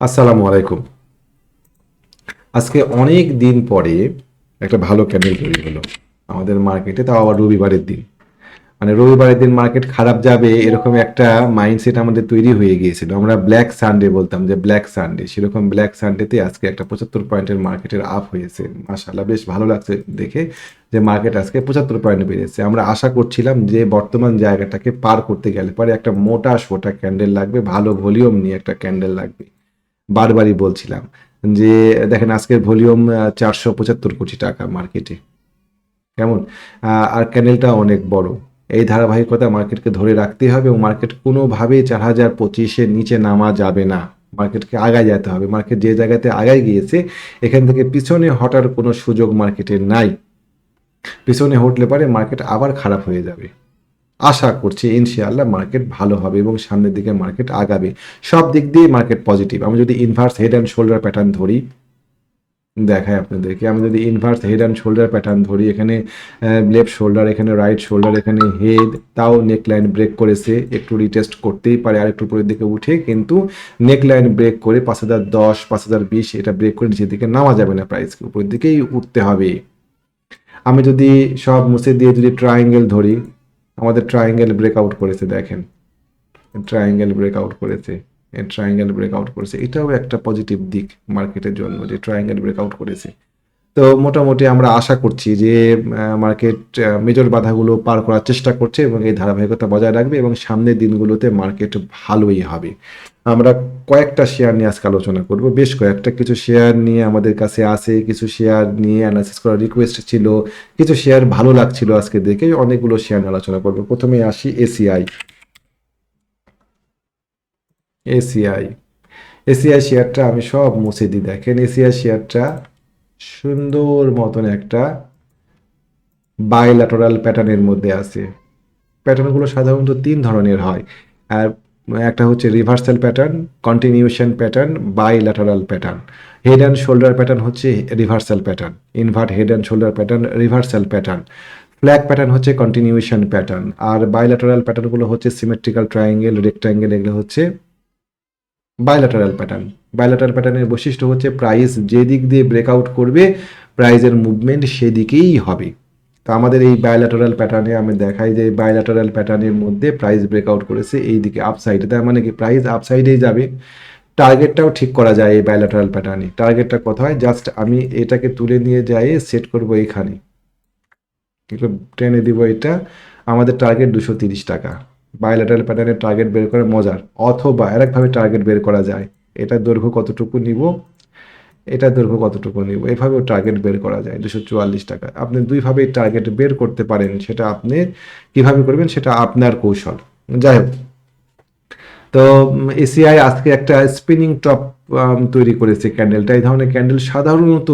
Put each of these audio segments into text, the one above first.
আসসালামু আলাইকুম। আজকে অনেক দিন পরে একটা ভালো ক্যান্ডেল তৈরি হলো। আমাদের মার্কেটে তাও আবার রবিবারের দিন। মানে রবিবারের দিন মার্কেট খারাপ যাবে এরকম একটা মাইন্ডসেট আমাদের তৈরি হয়ে গিয়েছিল। আমরা ব্ল্যাক সানডে বলতাম যে ব্ল্যাক সানডে সেরকম ব্ল্যাক সানডেতে আজকে একটা পঁচাত্তর পয়েন্টের মার্কেটের আপ হয়েছে। মাশাল্লাহ বেশ ভালো লাগছে দেখে যে মার্কেট আজকে পঁচাত্তর পয়েন্ট বেড়েছে। আমরা আশা করছিলাম যে বর্তমান জায়গাটাকে পার করতে গেলে পরে একটা মোটা সোটা ক্যান্ডেল লাগবে, ভালো ভলিউম নিয়ে একটা ক্যান্ডেল লাগবে। বারবারই বলছিলাম যে, দেখেন আজকের ভলিউম চারশো পঁচাত্তর কোটি টাকা মার্কেটে। কেমন? আর ক্যানেলটা অনেক বড়। এই ধারাবাহিকতা মার্কেটকে ধরে রাখতে হবে এবং মার্কেট কোনোভাবেই চার হাজার পঁচিশের নিচে নামা যাবে না। মার্কেটকে আগায় যেতে হবে। মার্কেট যে জায়গাতে আগায় গিয়েছে, এখান থেকে পিছনে হটার কোনো সুযোগ মার্কেটে নাই। পিছনে হটলে পারে মার্কেট আবার খারাপ হয়ে যাবে। আশা করছি ইনশাআল্লাহ মার্কেট ভালো হবে এবং সামনের দিকে মার্কেট আগাবে। সব দিক দিয়ে মার্কেট পজিটিভ আমি যদি inverse head and shoulder pattern ধরি দেখায় আপনাদেরকে। আমি যদি inverse head and shoulder pattern ধরি, এখানে লেফট শোল্ডার এখানে রাইট শোল্ডার এখানে হেড তাও নেক লাইন ব্রেক করেছে। একটু রিটেস্ট করতেই পারে আর একটু উপরের দিকে উঠে, কিন্তু নেক লাইন ব্রেক করে পাঁচ হাজার দশ, পাঁচ হাজার বিশ, এটা ব্রেক করে নিচের দিকে নামা যাবে না প্রাইসকে উপরের দিকেই উঠতে হবে। আমি যদি সব মুছে দিয়ে যদি ট্রায়াঙ্গেল ধরি আমাদের ট্রায়াঙ্গেল ব্রেকআউট করেছে, দেখেন। ট্রায়াঙ্গেল ব্রেকআউট করেছে ট্রায়াঙ্গেল ব্রেকআউট করেছে। এটাও একটা পজিটিভ দিক মার্কেটের জন্য যে ট্রায়াঙ্গেল ব্রেকআউট করেছে। তো মোটামুটি আমরা আশা করছি যে মার্কেট মেজর বাধাগুলো পার করার চেষ্টা করছে এবং এই ধারাবাহিকতা বজায় রাখবে এবং সামনের দিনগুলোতে মার্কেট ভালোই হবে। আমরা কয়েকটা শেয়ার নিয়ে আজকে আলোচনা করব। বেশ কয়েকটা। কিছু শেয়ার নিয়ে আমাদের কাছে আসে কিছু শেয়ার নিয়ে অ্যানালিসিস করার রিকোয়েস্ট ছিল, কিছু শেয়ার ভালো লাগছিল আজকে দেখে অনেকগুলো শেয়ার নিয়ে আলোচনা করব। প্রথমে আসি এসিআই এসিআই এসিআই শেয়ারটা আমি সব মুছে দিই। দেখেন এসিআই শেয়ারটা সুন্দর মতন একটা বাইল্যাটারাল প্যাটার্নের মধ্যে আছে। প্যাটার্নগুলো সাধারণত তিন ধরনের হয়। আর একটা হচ্ছে reversal pattern continuation pattern bilateral pattern head and shoulder pattern হচ্ছে reversal pattern invert head and shoulder pattern reversal pattern flag pattern হচ্ছে কন্টিনিউশন প্যাটার্ন আর বাইল্যাটারাল প্যাটার্নগুলো হচ্ছে সিমেট্রিক্যাল ট্রায়াঙ্গেল রেক্ট্যাঙ্গেল এগুলো হচ্ছে বাইল্যাটারাল প্যাটার্ন বাইল্যাটারাল প্যাটার্নের বৈশিষ্ট্য হচ্ছে প্রাইস যে দিক দিয়ে ব্রেকআউট করবে প্রাইজের মুভমেন্ট সেদিকেই হবে। তো আমাদের এই বায়োল্যাটারাল প্যাটার্নে আমি দেখাই যে বায়োল্যাটারাল প্যাটার্নের মধ্যে প্রাইস ব্রেকআউট করেছে এই দিকে আপসাইডে তার মানে কি? প্রাইস আপসাইডেই যাবে। টার্গেটটাও ঠিক করা যায় এই বায়োল্যাটারাল প্যাটার্নে টার্গেটটা কত হয় জাস্ট আমি এটাকে তুলে নিয়ে যাই সেট করব এইখানে। টেনে দিব এটা। আমাদের টার্গেট দুশো তিরিশ টাকা। বায়োল্যাটারাল প্যাটার্নের টার্গেট বের করে মজার। অথবা আরেকভাবে টার্গেট বের করা যায়। এটা দৈর্ঘ্য কতটুকু নিব? এটা দৈর্ঘ্য কতটুকু নিব? এভাবেও টার্গেট বের করা যায়, দুশো চুয়াল্লিশ টাকা। আপনি দুইভাবেই টার্গেট বের করতে পারেন, সেটা আপনি কীভাবে করবেন সেটা আপনার কৌশল। যাই হোক তো, এসিআই আজকে একটা স্পিনিং টপ তৈরি করেছে ক্যান্ডেলটা এই ধরনের ক্যান্ডেল সাধারণত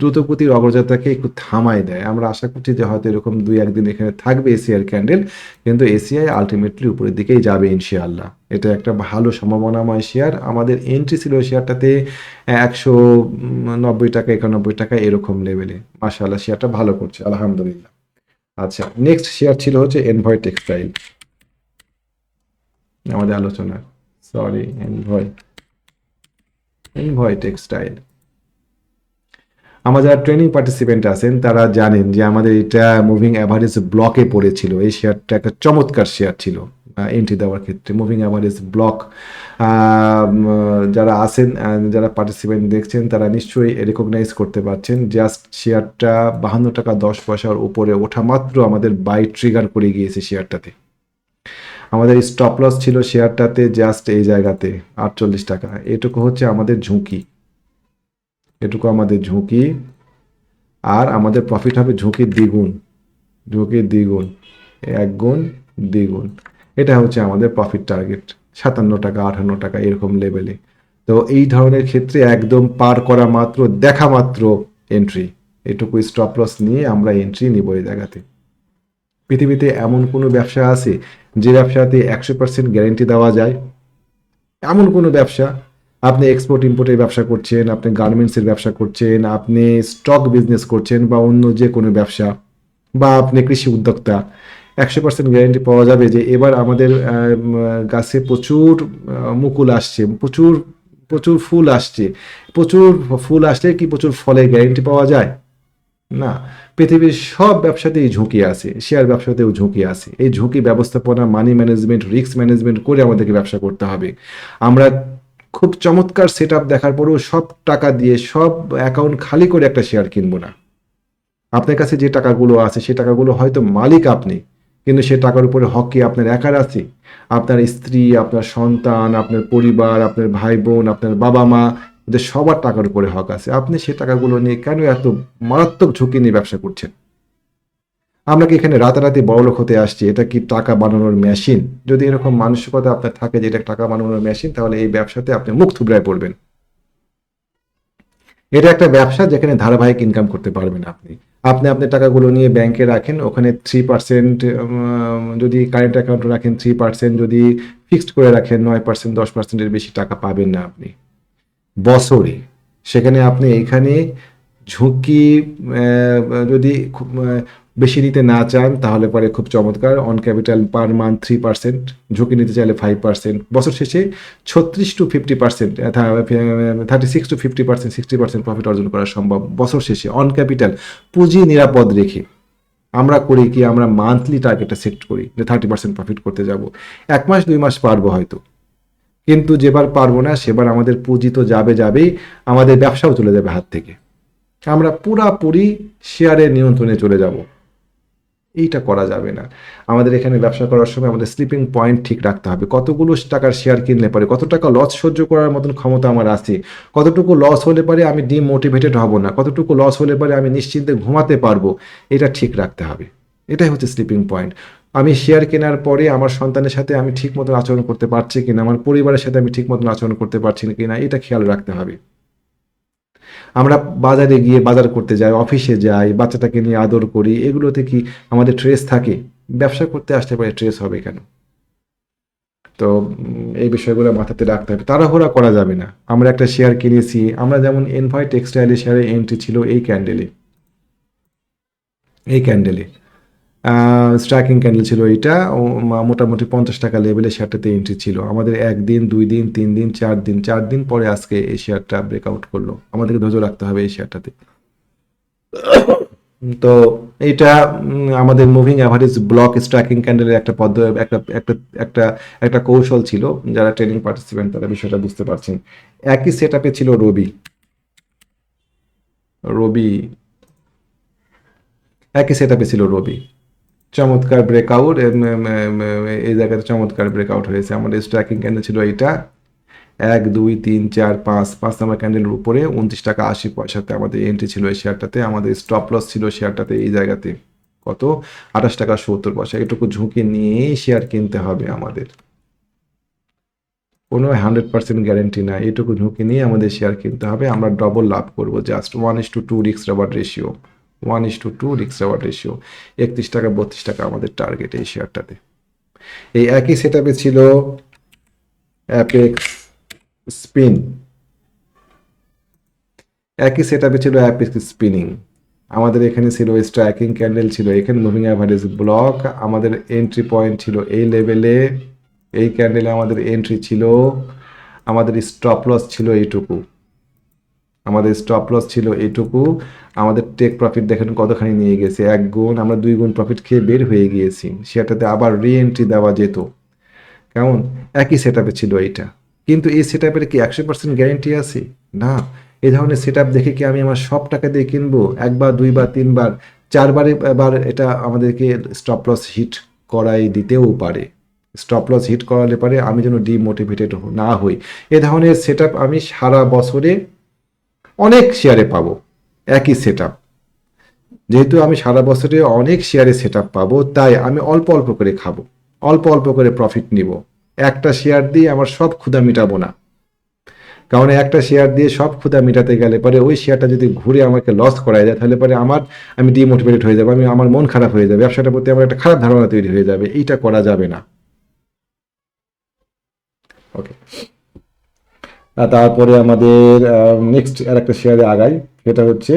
দ্রুতগতির অগ্রযাত্রাকে একটু থামায় দেয়। আমরা আশা করছি যে হয়তো এরকম দুই, একদিন এখানে থাকবে এসিআর ক্যান্ডেল, কিন্তু এসিআই আলটিমেটলি উপরের দিকেই যাবে ইনশাআল্লাহ। এটা একটা ভালো সম্ভাবনাময় শেয়ার। আমাদের এন্ট্রি ছিল শেয়ারটাতে একশো নব্বই টাকা, একানব্বই টাকা এরকম লেভেলে মাশাআল্লাহ, শেয়ারটা ভালো করছে, আলহামদুলিল্লাহ। আচ্ছা নেক্সট শেয়ার ছিল হচ্ছে এনভয় টেক্সটাইল আমাদের আলোচনা সরি এনভয় এনভয় টেক্সটাইল আমার যারা ট্রেনিং পার্টিসিপেন্ট আছেন, তারা জানেন যে আমাদের এটা মুভিং অ্যাভারেজ ব্লকে পড়েছিল। এই শেয়ারটা একটা চমৎকার শেয়ার ছিল এন্ট্রি দেওয়ার ক্ষেত্রে। মুভিং অ্যাভারেজ ব্লক যারা আছেন যারা পার্টিসিপেন্ট দেখছেন, তারা নিশ্চয়ই রেকগনাইজ করতে পারছেন জাস্ট শেয়ারটা বাহান্ন টাকা দশ পয়সার উপরে ওঠা মাত্র আমাদের বাই ট্রিগার করে গিয়েছে শেয়ারটাতে আমাদের স্টপ লস ছিল শেয়ারটাতে জাস্ট এই জায়গাতে, আটচল্লিশ টাকা। এটুকু হচ্ছে আমাদের ঝুঁকি। এটুকু আমাদের ঝুঁকি। আর আমাদের প্রফিট হবে ঝুঁকির দ্বিগুণ। ঝুঁকির দ্বিগুণ। এক গুণ দ্বিগুণ। এটা হচ্ছে আমাদের প্রফিট টার্গেট সাতান্ন টাকা আটান্ন টাকা এরকম লেভেলে তো এই ধরনের ক্ষেত্রে একদম পার করা মাত্র, দেখা মাত্র এন্ট্রি এটুকু স্টপ লস নিয়ে আমরা এন্ট্রি নিব এই জায়গাতে। পৃথিবীতে এমন কোনো ব্যবসা আছে যে ব্যবসাতে একশো পার্সেন্ট গ্যারেন্টি দেওয়া যায়? এমন কোনো ব্যবসা আপনি এক্সপোর্ট ইম্পোর্টের ব্যবসা করছেন, আপনি গার্মেন্টসের ব্যবসা করছেন, আপনি স্টক বিজনেস করছেন বা অন্য যে কোনো ব্যবসা বা আপনি কৃষি উদ্যোক্তা, একশো পার্সেন্ট গ্যারেন্টি পাওয়া যাবে যে এবার আমাদের গাছে প্রচুর মুকুল আসছে, প্রচুর প্রচুর ফুল আসছে। প্রচুর ফুল আসলে কি প্রচুর ফলের গ্যারেন্টি পাওয়া যায়? না। পৃথিবীর সব ব্যবসাতেই ঝুঁকি আছে শেয়ার ব্যবসাতেও ঝুঁকি আছে। এই ঝুঁকি ব্যবস্থাপনা মানি ম্যানেজমেন্ট রিস্ক ম্যানেজমেন্ট করে আমাদেরকে ব্যবসা করতে হবে। আমরা খুব চমৎকার সেট দেখার পরেও সব টাকা দিয়ে সব অ্যাকাউন্ট খালি করে একটা শেয়ার কিনবো না। আপনার কাছে যে টাকাগুলো আছে সেই টাকাগুলো হয়তো মালিক আপনি, কিন্তু সে টাকার উপরে হক আপনার একার আছে? আপনার স্ত্রী, আপনার সন্তান, আপনার পরিবার, আপনার ভাই বোন আপনার বাবা মা এদের সবার টাকার উপরে হক আছে। আপনি সে টাকাগুলো নিয়ে কেন এত মারাত্মক ঝুঁকি নিয়ে ব্যবসা করছেন? আমরা কি এখানে রাতারাতি বড়লোক হতে আসছি? এটা কি টাকা বানানোর মেশিন? যদি এরকম মানসিকতা আপনার থাকে যে এটা টাকা বানানোর মেশিন, তাহলে এই ব্যবসাতে আপনি মুখ থুবড়ায় পড়বেন। এটা একটা ব্যবসা যেখানে ধারাবাহিক ইনকাম করতে পারবেন আপনি। আপনি আপনার টাকাগুলো নিয়ে ব্যাংকে রাখেন, ওখানে থ্রি পার্সেন্ট যদি কারেন্ট অ্যাকাউন্ট রাখেন থ্রি পার্সেন্ট যদি ফিক্সড করে রাখেন, নয় পার্সেন্ট দশ পার্সেন্টের বেশি টাকা পাবেন না আপনি। বছরে। সেখানে আপনি এইখানে ঝুঁকি যদি বেশি নিতে না চান, তাহলে পরে খুব চমৎকার। On capital per month three percent ঝুঁকি নিতে চাইলে ফাইভ পার্সেন্ট বছর শেষে ছত্রিশ to fifty percent thirty six to fifty percent sixty percent profit অর্জন করা সম্ভব। বছর শেষে অন ক্যাপিটাল পুঁজি নিরাপদ রেখে। আমরা করি কি, আমরা মান্থলি টার্গেটটা সেট করি, যে থার্টি পার্সেন্ট প্রফিট করতে যাব। এক মাস, দুই মাস পারব হয়তো। কিন্তু যেবার পারব না, সেবার আমাদের পুঁজি তো যাবে, যাবেই, আমাদের ব্যবসাও চলে যাবে হাত থেকে। আমরা পুরাপুরি শেয়ারের নিয়ন্ত্রণে চলে যাব। এইটা করা যাবে না। আমাদের এখানে ব্যবসা করার সময় আমাদের স্লিপিং পয়েন্ট ঠিক রাখতে হবে। কতগুলো টাকার শেয়ার কিনলে পারে? কত টাকা লস সহ্য করার মতন ক্ষমতা আমার আছে? কতটুকু লস হলে পারে আমি ডিমোটিভেটেড হব না? কতটুকু লস হলে পারে আমি নিশ্চিন্তে ঘুমাতে পারব? এটা ঠিক রাখতে হবে। এটাই হচ্ছে স্লিপিং পয়েন্ট আমি শেয়ার কেনার পরে আমার সন্তানের সাথে আমি ঠিক মতন আচরণ করতে পারছি কিনা? আমার পরিবারের সাথে আমি ঠিক মতন আচরণ করতে পারছি কিনা? এটা খেয়াল রাখতে হবে। আমরা বাজারে গিয়ে বাজার করতে যাই, অফিসে যাই, বাচ্চাটাকে নিয়ে আদর করি, এগুলোতে কি আমাদের ট্রেস থাকে? ব্যবসা করতে আসতে পারে ট্রেস হবে কেন? তো এই বিষয়গুলো মাথাতে রাখতে হবে। তাড়াহুড়া করা যাবে না। আমরা একটা শেয়ার কিনেছি, আমরা যেমন এনফাই টেক্সটাইলের শেয়ারে এন্ট্রি ছিল এই ক্যান্ডেলে এই ক্যান্ডেলে স্ট্রাইকিং ক্যান্ডেল ছিল এটা মোটামুটি পঞ্চাশ টাকা লেভেলে শেয়ারটাতে এন্ট্রি ছিল। আমাদের একদিন দুই দিন তিন দিন চার দিন চার দিন পরে আজকে এই শেয়ারটা ব্রেকআউট করল। আমাদেরকে ধৈর্য রাখতে হবে এই শেয়ারটাতে তো এটা আমাদের মুভিং অ্যাভারেজ ব্লক স্ট্রাইকিং ক্যান্ডেলের একটা পদ্ধতি একটা একটা একটা একটা কৌশল ছিল। যারা ট্রেনিং পার্টিসিপেন্ট তারা বিষয়টা বুঝতে পারছেন। একই সেট আপে ছিল রবি রবি একই সেট আপে ছিল রবি চমৎকার ব্রেকআউট এই জায়গাতে চমৎকার ব্রেকআউট হয়েছে। আমাদের স্ট্রাইকিং ক্যান্ডেল ছিল এইটা। এক, দুই, তিন, চার, পাঁচ পাঁচ নাম্বার ক্যান্ডেলের উপরে উনত্রিশ টাকা আশি পয়সাতে আমাদের এন্ট্রি ছিল এই শেয়ারটাতে আমাদের স্টপ লস ছিল শেয়ারটাতে এই জায়গাতে। কত? আঠাশ টাকা সত্তর পয়সা। এটুকু ঝুঁকি নিয়েই শেয়ার কিনতে হবে আমাদের। কোনো হান্ড্রেড পার্সেন্ট গ্যারেন্টি না এটুকু ঝুঁকি নিয়ে আমাদের শেয়ার কিনতে হবে। আমরা ডবল লাভ করব। Just one is to two রিক্স রাবার ratio one is to two রিক্স রেশিও একত্রিশ টাকা, বত্রিশ টাকা আমাদের টার্গেট এই শেয়ারটাতে এই একই সেট ছিল অ্যাপেক্স স্পিন একই সেট ছিল অ্যাপেক্স স্পিনিং আমাদের এখানে ছিল স্ট্রাইকিং ক্যান্ডেল ছিল, এখানে মুভিং অ্যাভারেজ ব্লক আমাদের এন্ট্রি পয়েন্ট ছিল এই লেভেলে এই ক্যান্ডেলে আমাদের এন্ট্রি ছিল। আমাদের স্টপ লস ছিল এইটুকু। আমাদের স্টপ লস ছিল এইটুকু আমাদের টেক প্রফিট দেখেন কতখানি নিয়ে গেছে। এক গুণ, আমরা দুই গুণ প্রফিট খেয়ে বের হয়ে গিয়েছি। সেটাতে আবার রি এন্ট্রি দেওয়া যেত। কেমন? একই সেট ছিল এটা কিন্তু এই সেট কি একশো পার্সেন্ট গ্যারেন্টি আছে? না। এই ধরনের সেট দেখে কি আমি আমার সব টাকা দিয়ে কিনবো? একবার, দুইবার, তিনবার, চারবারে এবার এটা আমাদেরকে স্টপ লস হিট করাই দিতেও পারে। স্টপ লস হিট করালে পারে আমি যেন ডিমোটিভেটেড না হই। এ ধরনের সেট আমি সারা বছরে অনেক শেয়ারে পাবো। একই সেট যেহেতু আমি সারা বছরে অনেক শেয়ারে সেট পাবো, তাই আমি অল্প অল্প করে খাব। অল্প অল্প করে প্রফিট নিব। একটা শেয়ার দিয়ে আমার সব ক্ষুদা মিটাবো না। কারণ একটা শেয়ার দিয়ে সব ক্ষুদা মিটাতে গেলে পরে ওই শেয়ারটা যদি ঘুরে আমাকে লস করায় যায় তাহলে পরে আমার, আমি ডিমোটিভেটেড হয়ে যাব, আমি, আমার মন খারাপ হয়ে যাবে ব্যবসাটার প্রতি আমার একটা খারাপ ধারণা তৈরি হয়ে যাবে, এইটা করা যাবে না। ওকে তারপরে আমাদের নেক্সট আর একটা শেয়ারে আগাই, সেটা হচ্ছে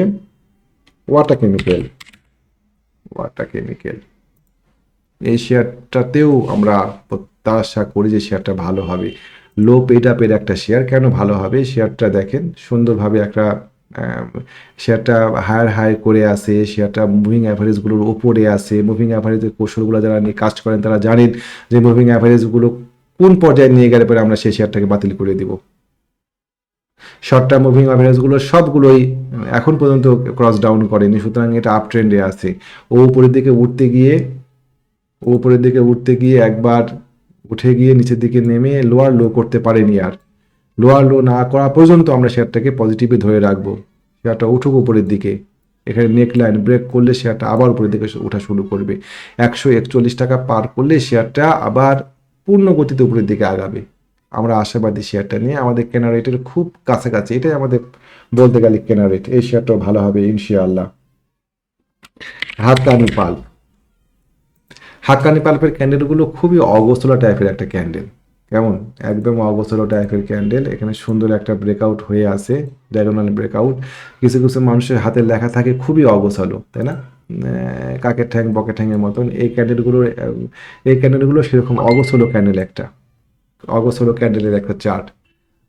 ওয়াটার কেমিক্যাল ওয়াটার কেমিক্যাল এই শেয়ারটাতেও আমরা প্রত্যাশা করি যে শেয়ারটা ভালো হবে। লো পেড আপের একটা শেয়ার, কেন ভালো হবে? শেয়ারটা দেখেন, সুন্দরভাবে একটা শেয়ারটা হায়ার হাই করে আসে শেয়ারটা মুভিং অ্যাভারেজগুলোর ওপরে আসে মুভিং অ্যাভারেজের কৌশলগুলো যারা নিয়ে কাজ করেন, তারা জানেন যে মুভিং অ্যাভারেজগুলো কোন পর্যায়ে নিয়ে গেলে পরে আমরা সেই শেয়ারটাকে বাতিল করে দিব। শর্ট টার্ম মুভিং অ্যাভারেজগুলো সবগুলোই এখন পর্যন্ত ক্রস ডাউন করেনি, সুতরাং এটা আপ ট্রেন্ডে আছে। ও উপরের দিকে উঠতে গিয়ে, ও উপরের দিকে উঠতে গিয়ে একবার উঠে গিয়ে নিচের দিকে নেমে লোয়ার লো করতে পারেনি আর। লোয়ার লো না করা পর্যন্ত আমরা শেয়ারটাকে পজিটিভে ধরে রাখব। শেয়ারটা উঠুক উপরের দিকে। এখানে নেক লাইন ব্রেক করলে শেয়ারটা আবার উপরের দিকে ওঠা শুরু করবে। একশো একচল্লিশ টাকা পার করলে শেয়ারটা আবার পূর্ণ গতিতে উপরের দিকে আগাবে। আমরা আশাবাদী শেয়ারটা নিয়ে আমাদের কেনা রেটের খুব কাছাকাছি। এটাই আমাদের বলতে গেলে কেনা রেট এই শেয়ারটাও ভালো হবে, ইনশাআল্লাহ। হাক্কানি পাল্প হাক্কানি পাল্পের ক্যান্ডেলগুলো খুবই অগোছলা টাইপের একটা ক্যান্ডেল কেমন? একদম অগোছলা টাইপের ক্যান্ডেল এখানে সুন্দর একটা ব্রেকআউট হয়ে আছে ডায়াগোনাল ব্রেকআউট কিছু কিছু মানুষের হাতে লেখা থাকে, খুবই অগোছালো, তাই না? কাকের ঠ্যাং, বকের ঠ্যাংয়ের মতন। এই ক্যান্ডেলগুলো এই ক্যান্ডেলগুলো সেরকম অগোছলো ক্যান্ডেল একটা। অগোছলো ক্যান্ডেলের একটা চার্ট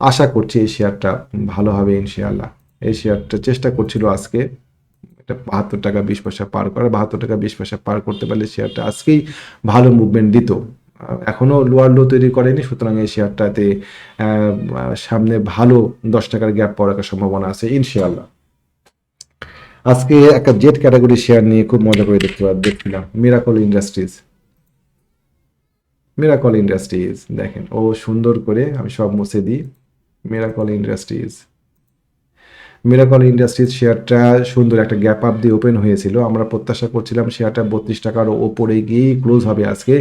আশা করছি এই শেয়ারটা ভালো হবে ইনশাআল্লাহ। এই শেয়ারটা চেষ্টা করছিল আজকে এটা বাহাত্তর টাকা বিশ পয়সা পার করা বাহাত্তর টাকা বিশ পয়সা পার করতে পারলে শেয়ারটা আজকেই ভালো মুভমেন্ট দিত। আহ, এখনও লোয়ার লো তৈরি করেনি সুতরাং এই শেয়ারটাতে সামনে ভালো দশ টাকার গ্যাপ পড়ার সম্ভাবনা আছে ইনশাআল্লাহ। আজকে একটা জেট ক্যাটাগরি শেয়ার নিয়ে খুব মজা করে দেখতে দেখছিলাম মিরাকল ইন্ডাস্ট্রিজ মিরাকল ইন্ডাস্ট্রিজ দেখেন ও সুন্দর করে আমি সব মুছে দিই। মিরাকল ইন্ডাস্ট্রিজ মিরাকল ইন্ডাস্ট্রিজ শেয়ারটা সুন্দর একটা গ্যাপ আপ দিয়ে ওপেন হয়েছিল। আমরা প্রত্যাশা করছিলাম শেয়ারটা বত্রিশ টাকার ওপরে গিয়েই ক্লোজ হবে আজকে।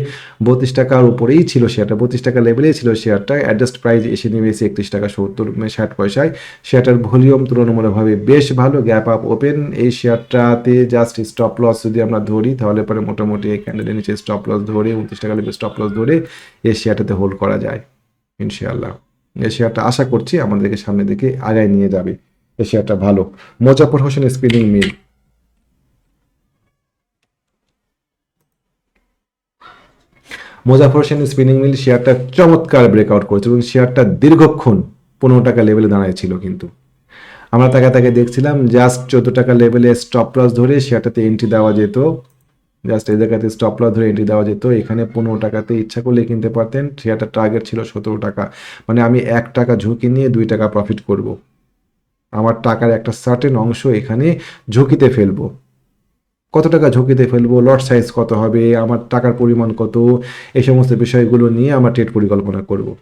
বত্রিশ টাকার উপরেই ছিল শেয়ারটা বত্রিশ টাকা লেভেলেই ছিল শেয়ারটা অ্যাডজাস্ট প্রাইস এসে নেমেছে একত্রিশ টাকা সত্তর ষাট পয়সায়। শেয়ারটার ভলিউম তুলনামূলকভাবে বেশ ভালো গ্যাপ আপ ওপেন এই শেয়ারটাতে জাস্ট স্টপ লস যদি আমরা ধরি, তাহলে পরে মোটামুটি এই ক্যান্ডেলের নিচে স্টপ লস ধরে, উনত্রিশ টাকা লেভেল স্টপ লস ধরে এই শেয়ারটাতে হোল্ড করা যায়, ইনশাআল্লাহ। এই শেয়ারটা আশা করছি আমাদেরকে সামনের দিকে আগায় নিয়ে যাবে। এই শেয়ারটা ভালো। Mozaffar Hossain Spinning Mill Mozaffar Hossain Spinning Mill শেয়ারটা চমৎকার ব্রেকআউট করেছে এবং শেয়ারটা দীর্ঘক্ষণ পনেরো টাকা লেভেলে দাঁড়াইছিল কিন্তু। আমরা তাকে তাকে দেখছিলাম জাস্ট চোদ্দ টাকা লেভেলে স্টপ লস ধরে শেয়ারটাতে এন্ট্রি দেওয়া যেত। জাস্ট এই জায়গাতে স্টপ লস ধরে এন্ট্রি দেওয়া যেত। এখানে পনেরো টাকাতে ইচ্ছা করলে কিনতে পারতেন। শেয়ারটার টার্গেট ছিল সতেরো টাকা। মানে আমি এক টাকা ঝুঁকি নিয়ে দুই টাকা প্রফিট করব। আমার টাকার একটা সার্টেন অংশ এখানে ঝুঁকিতে ফেলব। কত টাকা ঝুঁকিতে ফেলব? লট সাইজ কত হবে? আমার টাকার পরিমাণ কত? এই সমস্ত বিষয়গুলো নিয়ে আমরা ট্রেড পরিকল্পনা করব।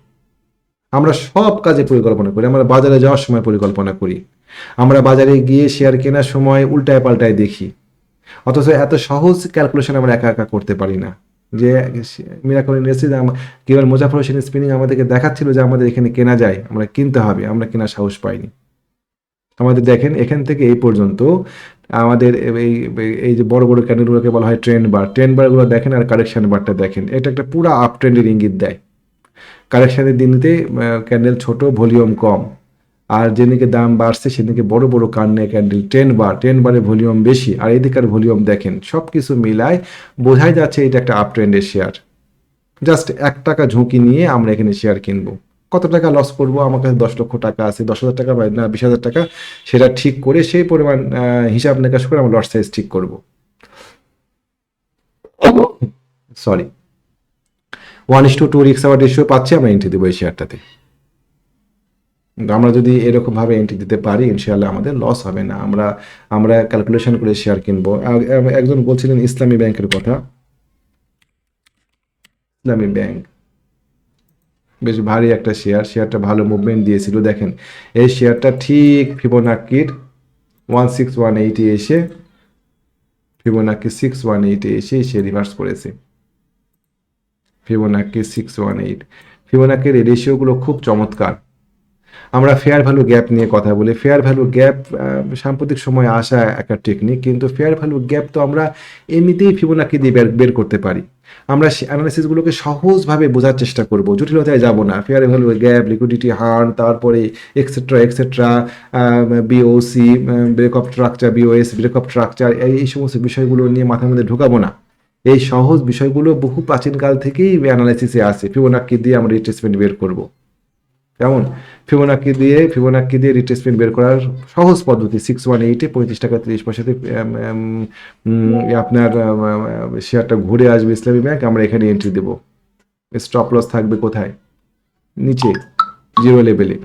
আমরা সব কাজে পরিকল্পনা করি। আমরা বাজারে যাওয়ার সময় পরিকল্পনা করি। আমরা বাজারে গিয়ে শেয়ার কেনার সময় উল্টায় পাল্টায় দেখি। অথচ এত সহজ ক্যালকুলেশন আমরা একা একা করতে পারি না। যে মিরাকল ইন্ডাস্ট্রিজ কেবল মুজাফর হোসেন স্পিনিং আমাদেরকে দেখাচ্ছিল যে আমাদের এখানে কেনা যায়। আমরা কিনতে হবে। আমরা কেনার সাহস পাইনি। আমাদের দেখেন, এখান থেকে এই পর্যন্ত আমাদের এই এই যে বড় বড় ক্যান্ডেলগুলোকে বলা হয় ট্রেন্ড বার ট্রেন্ড বারগুলো দেখেন আর কারেকশন বারটা দেখেন। এটা একটা পুরো আপ ট্রেন্ডের ইঙ্গিত দেয়। কারেকশানের দিনতে ক্যান্ডেল ছোট ভলিউম কম। আর যেদিকে দাম বাড়ছে সেদিকে বড় বড় কান্নে ক্যান্ডেল টেন বার টেন বারে ভলিউম বেশি, আর এদিকার ভলিউম দেখেন। সব কিছু মিলায় বোঝাই যাচ্ছে এটা একটা আপ ট্রেন্ডের শেয়ার জাস্ট এক টাকা ঝুঁকি নিয়ে আমরা এখানে শেয়ার কিনবো। কত টাকা লস করব? আমার কাছে দশ লক্ষ টাকা আছে, দশ হাজার টাকা বা না, বিশ হাজার টাকা, সেটা ঠিক করে সেই পরিমাণ হিসাব নিকাশ করে আমরা লট সাইজ ঠিক করব। Sorry one is to two রিক্স আওয়ার রেশিও পাচ্ছি, আমরা এন্ট্রি দেবো এই শেয়ারটাতে আমরা যদি এরকমভাবে এন্ট্রি দিতে পারি, ইনশাআল্লাহ আমাদের লস হবে না। আমরা আমরা ক্যালকুলেশন করে শেয়ার কিনবো। একজন বলছিলেন ইসলামী ব্যাংকের কথা। ইসলামী ব্যাংক। বেশ ভারী একটা শেয়ার শেয়ারটা ভালো মুভমেন্ট দিয়েছিল, দেখেন। এই শেয়ারটা ঠিক ফিবোনাক্কির ওয়ান সিক্স ওয়ান এইটে এসে ফিবোনাক্কি সিক্স ওয়ান এইটে এসে সে রিভার্স করেছে। ফিবোনাক্কি সিক্স ওয়ান এইট ফিবোনাক্কির এই রেশিওগুলো খুব চমৎকার। আমরা ফেয়ার ভ্যালু গ্যাপ নিয়ে কথা বলি। ফেয়ার ভ্যালু গ্যাপ সাম্প্রতিক সময়ে আসা একটা টেকনিক কিন্তু ফেয়ার ভ্যালু গ্যাপ তো আমরা এমনিতেই ফিবোনাক্কি দিয়ে বের করতে পারি। আমরা অ্যানালিসিসগুলোকে সহজভাবে বোঝার চেষ্টা করব। জটিলতায় যাব না। ফেয়ার ভ্যালু গ্যাপ লিকুইডিটি হার্ন তারপরে etcetera etcetera BOC break of structure BOS break of structure এই সমস্ত বিষয়গুলো নিয়ে মাথার মধ্যে ঢুকাবো না। এই সহজ বিষয়গুলো বহু প্রাচীনকাল থেকেই অ্যানালাইসিসে আসে ফিবোনাক্কি দিয়ে আমরা রিট্রেসমেন্ট বের করব। কেমন? ফিবোনাক্কি দিয়ে ফিবোনাক্কি দিয়ে রিট্রেসমেন্ট বের করার সহজ পদ্ধতি সিক্স ওয়ান এইটে পঁয়ত্রিশ টাকা তিরিশ পয়সাতে আপনার শেয়ারটা ঘুরে আসবে ইসলামী ব্যাংক, আমরা এখানে এন্ট্রি দেবো। স্টপ লস থাকবে কোথায়? নিচে জিরো লেভেলে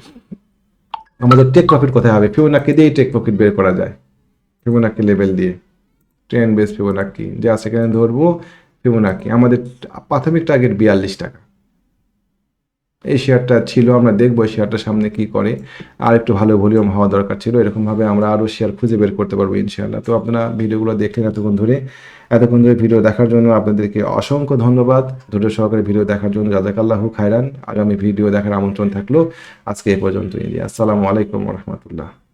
আমাদের টেক প্রফিট কোথায় হবে? ফিবোনাক্কি দিয়েই টেক প্রফিট বের করা যায়। ফিবোনাক্কি লেভেল দিয়ে। Trend base Fibonacci. যা সেখানে ধরবো, ফিবোনাক্কি। আমাদের প্রাথমিক টার্গেট বিয়াল্লিশ টাকা। এই শেয়ারটা ছিল, আমরা দেখব শেয়ারটা সামনে কি করে। আর একটু ভালো ভলিউম হওয়া দরকার ছিল, এরকমভাবে আমরা আরও শেয়ার খুঁজে বের করতে পারব ইনশাআল্লাহ। তো আপনারা ভিডিওগুলো দেখলেন এতক্ষণ ধরে। এতক্ষণ ধরে ভিডিও দেখার জন্য আপনাদেরকে অসংখ্য ধন্যবাদ। ধৈর্য সহকারে ভিডিও দেখার জন্য জাজাকাল্লাহু খায়রান। আগামী ভিডিও দেখার আমন্ত্রণ থাকল আজকে এ পর্যন্ত আসসালামু আলাইকুম রহমতুল্লাহ।